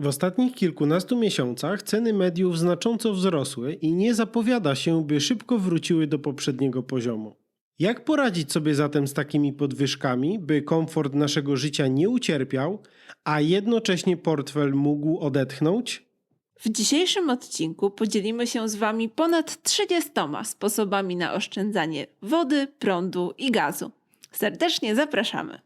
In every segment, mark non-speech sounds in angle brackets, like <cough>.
W ostatnich kilkunastu miesiącach ceny mediów znacząco wzrosły i nie zapowiada się, by szybko wróciły do poprzedniego poziomu. Jak poradzić sobie zatem z takimi podwyżkami, by komfort naszego życia nie ucierpiał, a jednocześnie portfel mógł odetchnąć? W dzisiejszym odcinku podzielimy się z Wami ponad 30 sposobami na oszczędzanie wody, prądu i gazu. Serdecznie zapraszamy.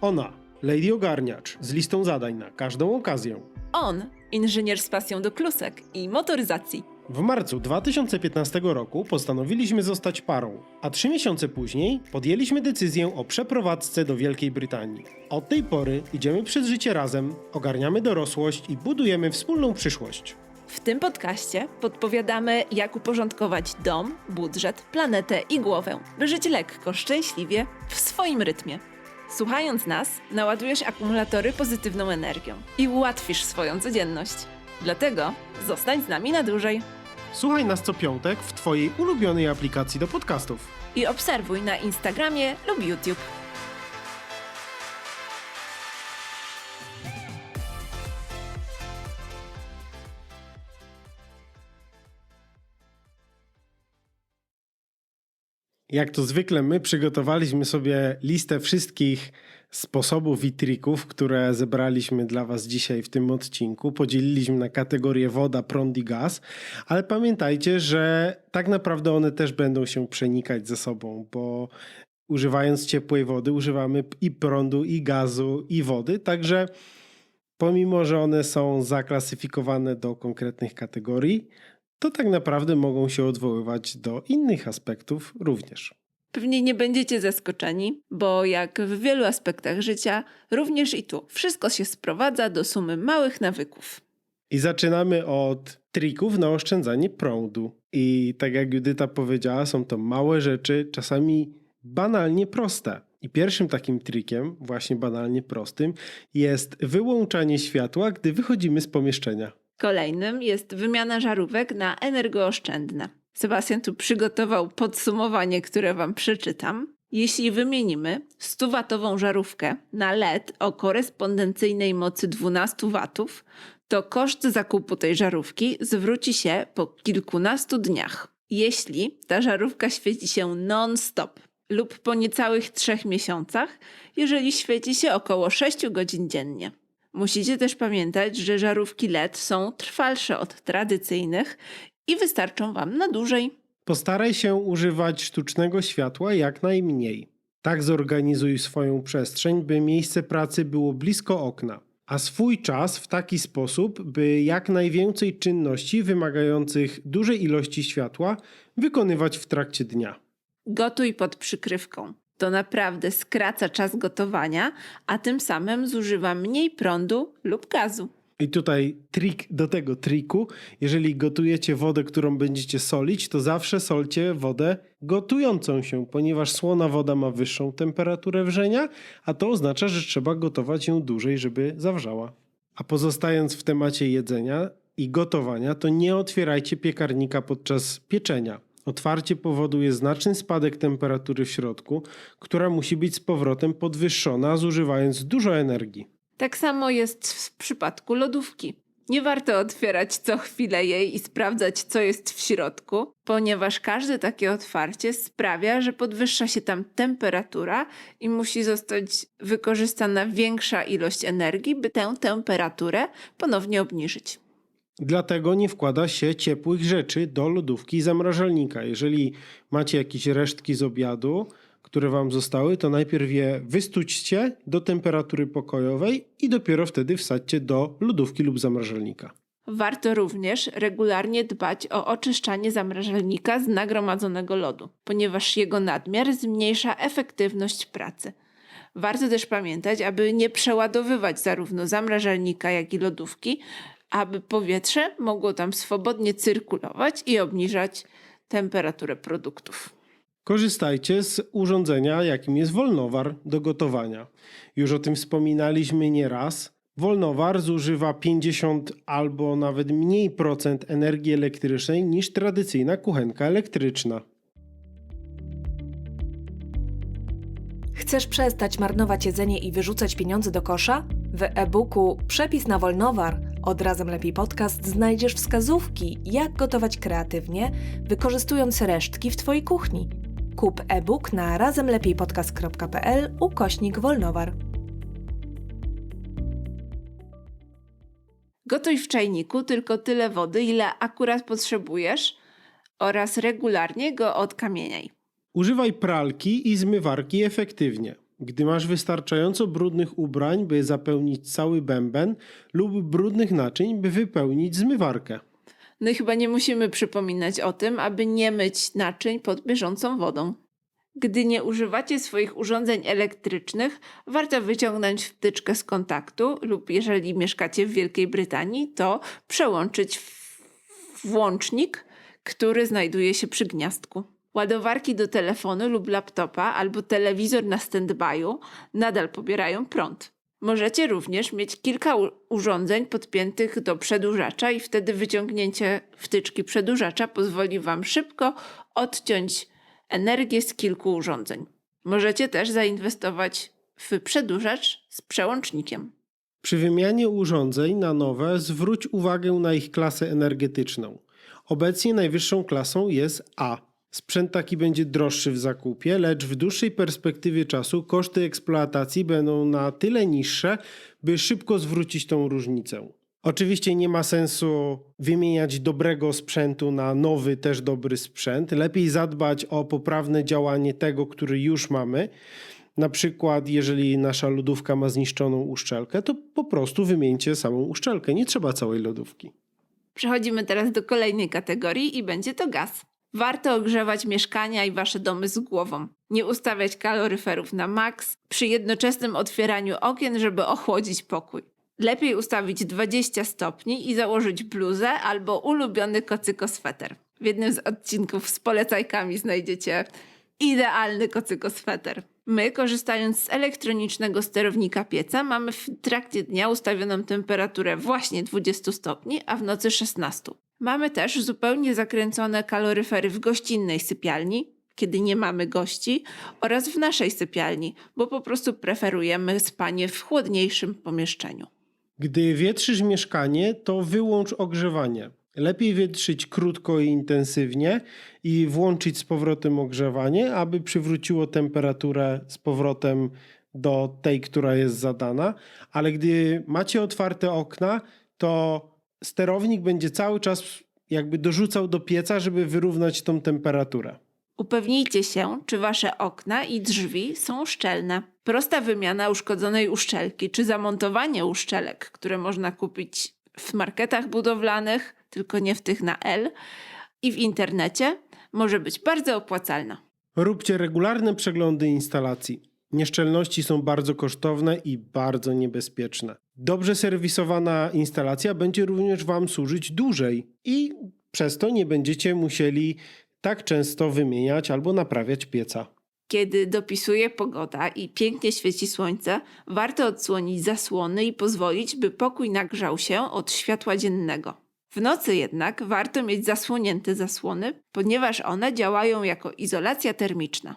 Ona, Lady Ogarniacz, z listą zadań na każdą okazję. On, inżynier z pasją do klusek i motoryzacji. W marcu 2015 roku postanowiliśmy zostać parą, a trzy miesiące później podjęliśmy decyzję o przeprowadzce do Wielkiej Brytanii. Od tej pory idziemy przez życie razem, ogarniamy dorosłość i budujemy wspólną przyszłość. W tym podcaście podpowiadamy, jak uporządkować dom, budżet, planetę i głowę, by żyć lekko, szczęśliwie, w swoim rytmie. Słuchając nas, naładujesz akumulatory pozytywną energią i ułatwisz swoją codzienność. Dlatego zostań z nami na dłużej Słuchaj nas co piątek w Twojej ulubionej aplikacji do podcastów. i obserwuj na Instagramie lub YouTube. Jak to zwykle, my przygotowaliśmy sobie listę wszystkich sposobów i trików, które zebraliśmy dla Was dzisiaj w tym odcinku. Podzieliliśmy na kategorie woda, prąd i gaz, ale pamiętajcie, że tak naprawdę one też będą się przenikać ze sobą, bo używając ciepłej wody, używamy i prądu, i gazu, i wody. Także pomimo, że one są zaklasyfikowane do konkretnych kategorii, to tak naprawdę mogą się odwoływać do innych aspektów również. Pewnie nie będziecie zaskoczeni, bo jak w wielu aspektach życia, również i tu wszystko się sprowadza do sumy małych nawyków. I zaczynamy od trików na oszczędzanie prądu. I tak jak Judyta powiedziała, są to małe rzeczy, czasami banalnie proste. I pierwszym takim trikiem, właśnie banalnie prostym, jest wyłączanie światła, gdy wychodzimy z pomieszczenia. Kolejnym jest wymiana żarówek na energooszczędne. Sebastian tu przygotował podsumowanie, które Wam przeczytam. Jeśli wymienimy 100-watową żarówkę na LED o korespondencyjnej mocy 12 watów, to koszt zakupu tej żarówki zwróci się po kilkunastu dniach. Jeśli ta żarówka świeci się non-stop lub po niecałych 3 miesiącach, jeżeli świeci się około 6 godzin dziennie. Musicie też pamiętać, że żarówki LED są trwalsze od tradycyjnych i wystarczą Wam na dłużej. Postaraj się używać sztucznego światła jak najmniej. Tak zorganizuj swoją przestrzeń, by miejsce pracy było blisko okna, a swój czas w taki sposób, by jak najwięcej czynności wymagających dużej ilości światła wykonywać w trakcie dnia. Gotuj pod przykrywką. To naprawdę skraca czas gotowania, a tym samym zużywa mniej prądu lub gazu. I tutaj trik do tego triku. Jeżeli gotujecie wodę, którą będziecie solić, to zawsze solcie wodę gotującą się, ponieważ słona woda ma wyższą temperaturę wrzenia, a to oznacza, że trzeba gotować ją dłużej, żeby zawrzała. A pozostając w temacie jedzenia i gotowania, to nie otwierajcie piekarnika podczas pieczenia. Otwarcie powoduje znaczny spadek temperatury w środku, która musi być z powrotem podwyższona, zużywając dużo energii. Tak samo jest w przypadku lodówki. Nie warto otwierać co chwilę jej i sprawdzać, co jest w środku, ponieważ każde takie otwarcie sprawia, że podwyższa się tam temperatura i musi zostać wykorzystana większa ilość energii, by tę temperaturę ponownie obniżyć. Dlatego nie wkłada się ciepłych rzeczy do lodówki i zamrażalnika. Jeżeli macie jakieś resztki z obiadu, które wam zostały, to najpierw je wystućcie do temperatury pokojowej i dopiero wtedy wsadźcie do lodówki lub zamrażalnika. Warto również regularnie dbać o oczyszczanie zamrażalnika z nagromadzonego lodu, ponieważ jego nadmiar zmniejsza efektywność pracy. Warto też pamiętać, aby nie przeładowywać zarówno zamrażalnika, jak i lodówki, aby powietrze mogło tam swobodnie cyrkulować i obniżać temperaturę produktów. Korzystajcie z urządzenia, jakim jest wolnowar do gotowania. Już o tym wspominaliśmy nieraz. Wolnowar zużywa 50 albo nawet mniej procent energii elektrycznej niż tradycyjna kuchenka elektryczna. Chcesz przestać marnować jedzenie i wyrzucać pieniądze do kosza? W e-booku Przepis na wolnowar od Razem Lepiej Podcast znajdziesz wskazówki, jak gotować kreatywnie, wykorzystując resztki w Twojej kuchni. Kup e-book na razemlepiejpodcast.pl ukośnik wolnowar. Gotuj w czajniku tylko tyle wody, ile akurat potrzebujesz oraz regularnie go odkamieniaj. Używaj pralki i zmywarki efektywnie. Gdy masz wystarczająco brudnych ubrań, by zapełnić cały bęben, lub brudnych naczyń, by wypełnić zmywarkę. No i chyba nie musimy przypominać o tym, aby nie myć naczyń pod bieżącą wodą. Gdy nie używacie swoich urządzeń elektrycznych, warto wyciągnąć wtyczkę z kontaktu lub jeżeli mieszkacie w Wielkiej Brytanii, to przełączyć włącznik, który znajduje się przy gniazdku. Ładowarki do telefonu lub laptopa albo telewizor na stand-by'u nadal pobierają prąd. Możecie również mieć kilka urządzeń podpiętych do przedłużacza i wtedy wyciągnięcie wtyczki przedłużacza pozwoli Wam szybko odciąć energię z kilku urządzeń. Możecie też zainwestować w przedłużacz z przełącznikiem. Przy wymianie urządzeń na nowe zwróć uwagę na ich klasę energetyczną. Obecnie najwyższą klasą jest A. Sprzęt taki będzie droższy w zakupie, lecz w dłuższej perspektywie czasu koszty eksploatacji będą na tyle niższe, by szybko zwrócić tą różnicę. Oczywiście nie ma sensu wymieniać dobrego sprzętu na nowy, też dobry sprzęt. Lepiej zadbać o poprawne działanie tego, który już mamy. Na przykład, jeżeli nasza lodówka ma zniszczoną uszczelkę, to po prostu wymieńcie samą uszczelkę. Nie trzeba całej lodówki. Przechodzimy teraz do kolejnej kategorii i będzie to gaz. Warto ogrzewać mieszkania i wasze domy z głową. Nie ustawiać kaloryferów na maks przy jednoczesnym otwieraniu okien, żeby ochłodzić pokój. Lepiej ustawić 20 stopni i założyć bluzę albo ulubiony kocykosweter. W jednym z odcinków z polecajkami znajdziecie idealny kocykosweter. My, korzystając z elektronicznego sterownika pieca, mamy w trakcie dnia ustawioną temperaturę właśnie 20 stopni, a w nocy 16. Mamy też zupełnie zakręcone kaloryfery w gościnnej sypialni, kiedy nie mamy gości, oraz w naszej sypialni, bo po prostu preferujemy spanie w chłodniejszym pomieszczeniu. Gdy wietrzysz mieszkanie, to wyłącz ogrzewanie. Lepiej wietrzyć krótko i intensywnie i włączyć z powrotem ogrzewanie, aby przywróciło temperaturę z powrotem do tej, która jest zadana. Ale gdy macie otwarte okna, to sterownik będzie cały czas jakby dorzucał do pieca, żeby wyrównać tą temperaturę. Upewnijcie się, czy wasze okna i drzwi są szczelne. Prosta wymiana uszkodzonej uszczelki, czy zamontowanie uszczelek, które można kupić w marketach budowlanych, tylko nie w tych na L, i w internecie, może być bardzo opłacalna. Róbcie regularne przeglądy instalacji. Nieszczelności są bardzo kosztowne i bardzo niebezpieczne. Dobrze serwisowana instalacja będzie również Wam służyć dłużej i przez to nie będziecie musieli tak często wymieniać albo naprawiać pieca. Kiedy dopisuje pogoda i pięknie świeci słońce, warto odsłonić zasłony i pozwolić, by pokój nagrzał się od światła dziennego. W nocy jednak warto mieć zasłonięte zasłony, ponieważ one działają jako izolacja termiczna.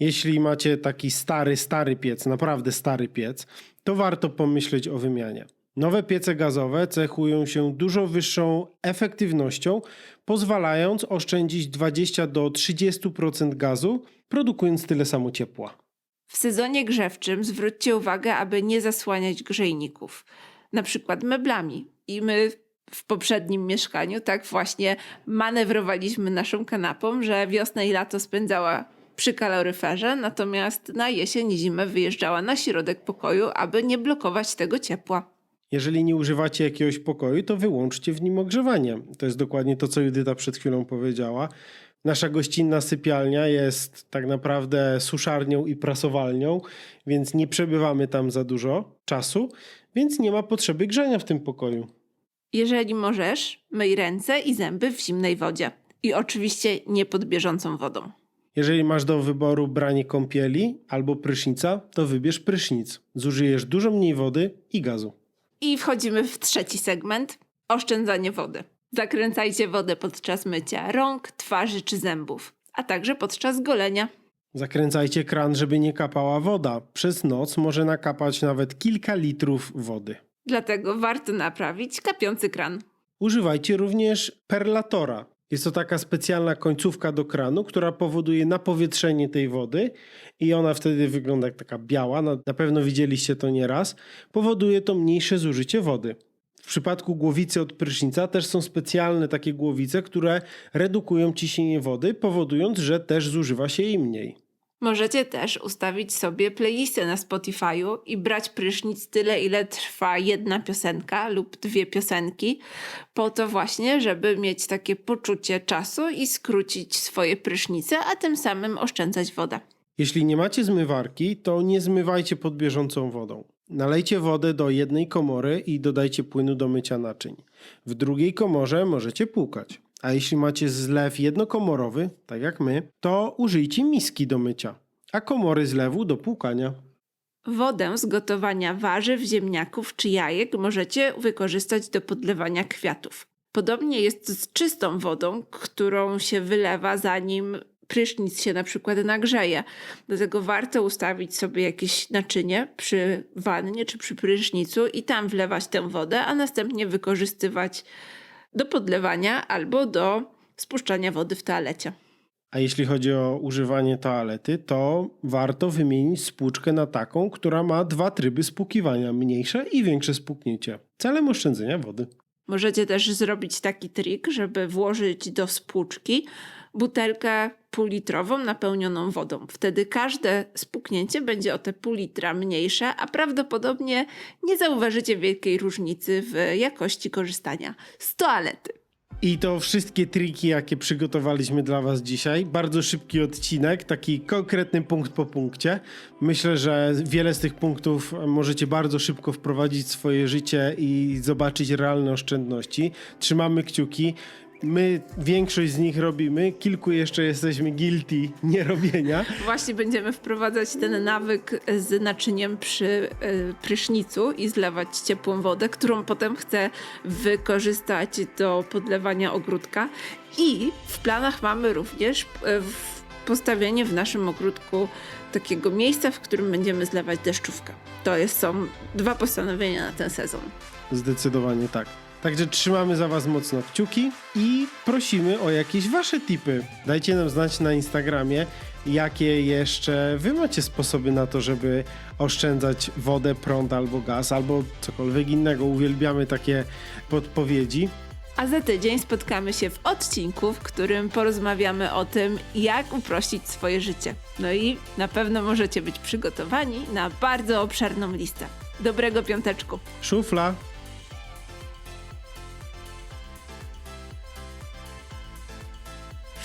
Jeśli macie taki stary, stary piec, naprawdę stary piec, to warto pomyśleć o wymianie. Nowe piece gazowe cechują się dużo wyższą efektywnością, pozwalając oszczędzić 20 do 30% gazu, produkując tyle samo ciepła. W sezonie grzewczym zwróćcie uwagę, aby nie zasłaniać grzejników, na przykład meblami. I my w poprzednim mieszkaniu tak właśnie manewrowaliśmy naszą kanapą, że wiosnę i lato spędzała przy kaloryferze, natomiast na jesień i zimę wyjeżdżała na środek pokoju, aby nie blokować tego ciepła. Jeżeli nie używacie jakiegoś pokoju, to wyłączcie w nim ogrzewanie. To jest dokładnie to, co Judyta przed chwilą powiedziała. Nasza gościnna sypialnia jest tak naprawdę suszarnią i prasowalnią, więc nie przebywamy tam za dużo czasu, więc nie ma potrzeby grzania w tym pokoju. Jeżeli możesz, myj ręce i zęby w zimnej wodzie. I oczywiście nie pod bieżącą wodą. Jeżeli masz do wyboru branie kąpieli albo prysznica, to wybierz prysznic. Zużyjesz dużo mniej wody i gazu. I wchodzimy w trzeci segment oszczędzanie wody. Zakręcajcie wodę podczas mycia rąk, twarzy czy zębów, a także podczas golenia. Zakręcajcie kran, żeby nie kapała woda. Przez noc może nakapać nawet kilka litrów wody. Dlatego warto naprawić kapiący kran. Używajcie również perlatora. Jest to taka specjalna końcówka do kranu, która powoduje napowietrzenie tej wody i ona wtedy wygląda jak taka biała. Na, na pewno widzieliście to nieraz. Powoduje to mniejsze zużycie wody. W przypadku głowicy od prysznica też są specjalne takie głowice, które redukują ciśnienie wody, powodując, że też zużywa się jej mniej. Możecie też ustawić sobie playlistę na Spotify'u i brać prysznic tyle, ile trwa jedna piosenka lub dwie piosenki, po to właśnie, żeby mieć takie poczucie czasu i skrócić swoje prysznice, a tym samym oszczędzać wodę. Jeśli nie macie zmywarki, to nie zmywajcie pod bieżącą wodą. Nalejcie wodę do jednej komory i dodajcie płynu do mycia naczyń. W drugiej komorze możecie płukać. A jeśli macie zlew jednokomorowy, tak jak my, to użyjcie miski do mycia, a komory zlewu do płukania. Wodę z gotowania warzyw, ziemniaków czy jajek możecie wykorzystać do podlewania kwiatów. Podobnie jest z czystą wodą, którą się wylewa zanim prysznic się na przykład nagrzeje. Dlatego warto ustawić sobie jakieś naczynie przy wannie czy przy prysznicu i tam wlewać tę wodę, a następnie wykorzystywać do podlewania albo do spuszczania wody w toalecie. A jeśli chodzi o używanie toalety, to warto wymienić spłuczkę na taką, która ma dwa tryby spłukiwania, mniejsze i większe spłuknięcie, celem oszczędzenia wody. Możecie też zrobić taki trik, żeby włożyć do spłuczki butelkę półlitrową napełnioną wodą. Wtedy każde spuknięcie będzie o te pół litra mniejsze, a prawdopodobnie nie zauważycie wielkiej różnicy w jakości korzystania z toalety. I to wszystkie triki, jakie przygotowaliśmy dla Was dzisiaj. Bardzo szybki odcinek, taki konkretny punkt po punkcie. Myślę, że wiele z tych punktów możecie bardzo szybko wprowadzić w swoje życie i zobaczyć realne oszczędności. Trzymamy kciuki. My większość z nich robimy, kilku jeszcze jesteśmy guilty <laughs> nierobienia. Właśnie będziemy wprowadzać ten nawyk z naczyniem przy y, prysznicu i zlewać ciepłą wodę, którą potem chcę wykorzystać do podlewania ogródka. I w planach mamy również w- postawienie w naszym ogródku takiego miejsca, w którym będziemy zlewać deszczówkę. To jest, są dwa postanowienia na ten sezon. Zdecydowanie tak. Także trzymamy za Was mocno kciuki i prosimy o jakieś Wasze tipy. Dajcie nam znać na Instagramie, jakie jeszcze Wy macie sposoby na to, żeby oszczędzać wodę, prąd albo gaz, albo cokolwiek innego. Uwielbiamy takie podpowiedzi. A za tydzień spotkamy się w odcinku, w którym porozmawiamy o tym, jak uprościć swoje życie. No i na pewno możecie być przygotowani na bardzo obszerną listę. Dobrego piąteczku! Szufla.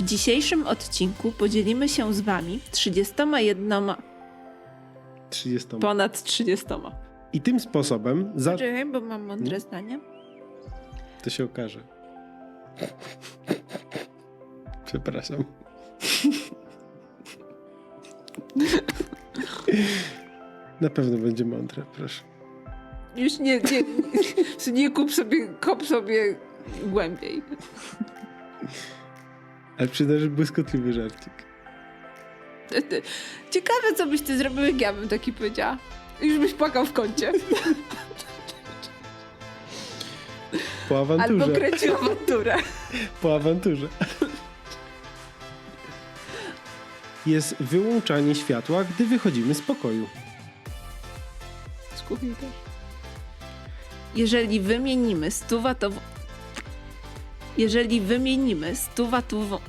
W dzisiejszym odcinku podzielimy się z Wami 31, 30. ponad 30. I tym sposobem za... Czekaj, bo mam mądre zdanie. To się okaże. Przepraszam. Na pewno będzie mądre, proszę. Już nie, nie, nie, nie kup sobie, kop sobie głębiej. Ale przydasz błyskotliwy żarcik. Ciekawe, co byś ty zrobił, jak ja bym taki powiedziała. Już byś płakał w kącie. <laughs> Po awanturze. Albo kręcił awanturę. Po awanturze. Jest wyłączanie światła, gdy wychodzimy z pokoju. Z kuchni też. Jeżeli wymienimy stuwatową... Jeżeli wymienimy stuwatową...